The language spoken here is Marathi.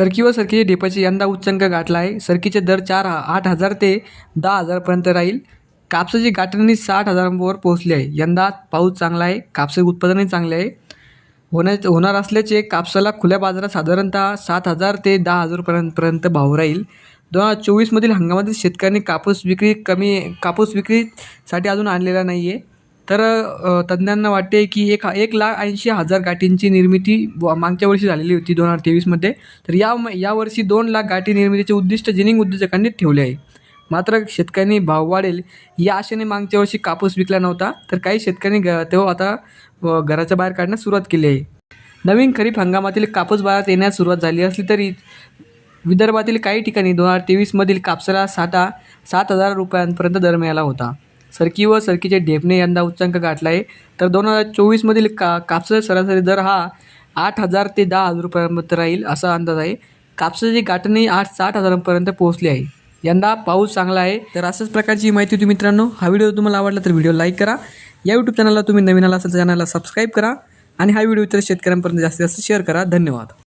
सरकी व सरकीच्या ढेपाची यंदा उच्चांक गाठला आहे. सरकीचे दर चार आठ हजार ते दहा हजारपर्यंत राहील. कापसाची गाठणी साठ हजारांवर पोहोचली आहे. यंदा पाऊस चांगला आहे. कापसाचे उत्पादनही चांगले आहे. होण्या होणार असल्याचे कापसाला खुल्या बाजारात साधारणतः सात हजार ते दहा हजारपर्यंत पर्यंत भाव राहील. दोन हजार चोवीसमधील हंगामातील शेतकऱ्यांनी कापूस विक्री कमी कापूस विक्रीसाठी अजून आणलेला नाही आहे तर तज्ज्ञांना वाटते की एक एक लाख ऐंशी हजार गाठींची निर्मिती व- मागच्या वर्षी झालेली होती दोन हजार तेवीसमध्ये तर या यावर्षी दोन लाख गाठी निर्मितीचे उद्दिष्ट जिनिंग उद्योजकांनी ठेवले आहे. मात्र शेतकऱ्यांनी भाव वाढेल या आशेने मागच्या वर्षी कापूस विकला नव्हता. तर काही शेतकऱ्यांनी ग तेव्हा आता घराच्या बाहेर काढण्यास सुरुवात केली आहे. नवीन खरीप हंगामातील कापूस बाजारात येण्यास सुरुवात झाली असली तरी विदर्भातील काही ठिकाणी दोन हजार तेवीसमधील कापसाला साठा सात हजार रुपयांपर्यंत दर मिळाला होता. सरकी व सरकीचे ढेपणे यंदा उच्चांक गाठला आहे तर दोन हजार चोवीसमधील का कापसाचा सरासरी दर हा आठ हजार ते दहा हजार रुपयांपर्यंत राहील असा अंदाज आहे. कापसाची गाठणी आठ साठ हजारांपर्यंत पोहोचली आहे. यंदा पाऊस चांगला आहे. तर अशाच प्रकारची माहिती होती मित्रांनो. हा व्हिडिओ तुम्हाला आवडला तर व्हिडिओ लाईक करा. या यूट्यूब चॅनलला तुम्ही नवीन आला असेल तर चॅनलला सबस्क्राईब करा. आणि हा व्हिडिओ इतर शेतकऱ्यांपर्यंत जास्तीत जास्त शेअर करा. धन्यवाद.